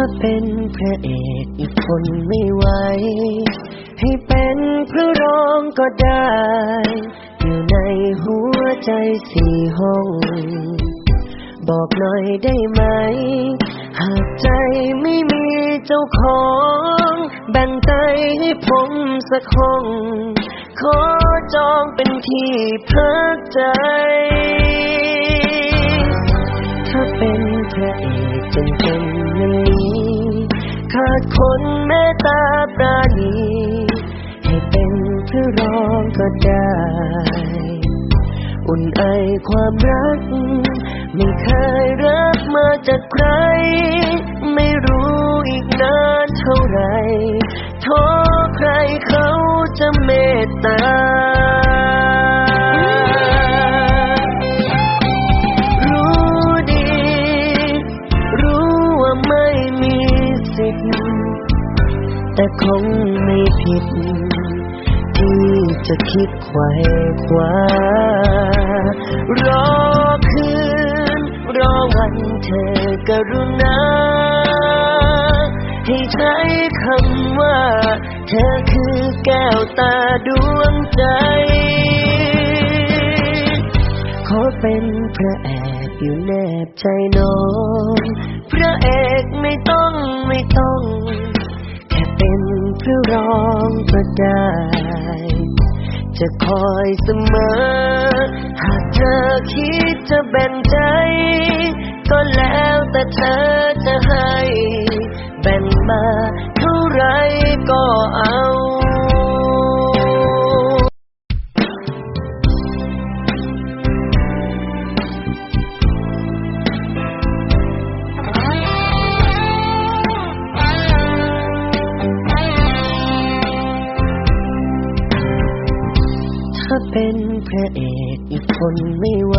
้าเป็นพระเอกอีกคนไม่ไหว ให้เป็นพระรองก็ได้ อยู่ในหัวใจสี่ห้อง บอกหน่อยได้ไหม หากใจไม่มีเจ้าของ แบ่งใจให้ผมสักห้อง ขอจองเป็นที่พักใจ เอกจนเป็นอย่างนี้ ขาดคนเมตตาปราณีให้เป็นเพระรองก็ได้ อุ่นไอความรัก ไม่เคยรับมาจากใคร ไม่รู้อีกนานเท่าไหรท้อใครเขาจะเมตตา แต่คงไม่ผิด ที่จะคิดไขว่คว้ารอคืน รอวันเธอกรุณา ให้ใช้คำว่า เธอคือแก้วตาดวงใจ ขอเป็นพระเอกอยู่แนบใจน้อง พระเอกไม่ต้องไม่ต้อง ร้องก็ได้จะคอยเสมอ หากเธอคิดจะแบ่งใจ ก็แล้วแต่เธอจะให้ แบ่งมาเท่าไรก็เอา เป็นพระเอกอีกคนไม่ไหว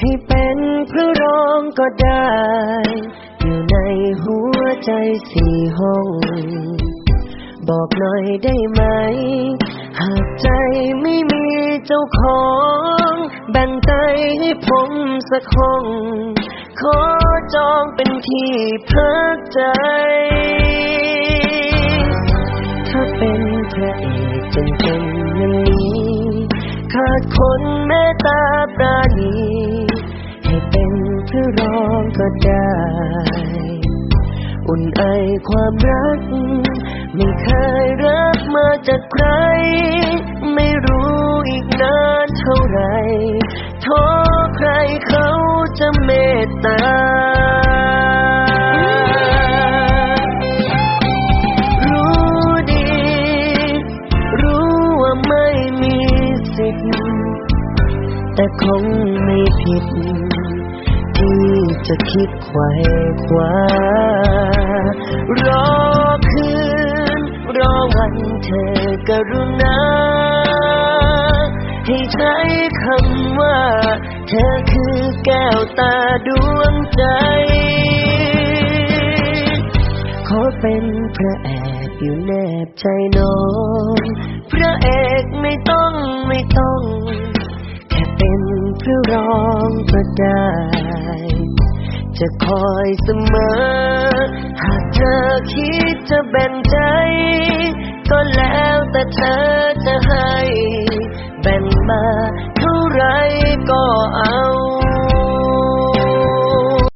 ให้เป็นพระรองก็ได้ อยู่ในหัวใจสี่ห้อง บอกหน่อยได้ไหม หากใจไม่มีเจ้าของ แบ่งใจให้ผมสักห้อง ขอจองเป็นที่พักใจถ้าเป็นพระเอกจนเป็นอย่างนี้ ขาดคนเมตตาปราณีให้เป็นพระรองก็ได้ อุ่นไอความรัก ไม่เคยรักมาจากใคร ไม่รู้อีกนานเท่าไหรท้อใครเขาจะเมตตา แต่คงไม่ผิด ที่จะคิดไขว่คว้ารอคืน รอวันเธอกรุณา ให้ใช้คำว่า เธอคือแก้วตาดวงใจ ขอเป็นพระเอกอยู่แนบใจน้อง พระเอกไม่ต้องไม่ต้อง ร้องก็ได้จะคอยเสมอ หากเธอคิดจะแบ่งใจ ก็แล้วแต่เธอจะให้ แบ่งมาเท่าไรก็เอา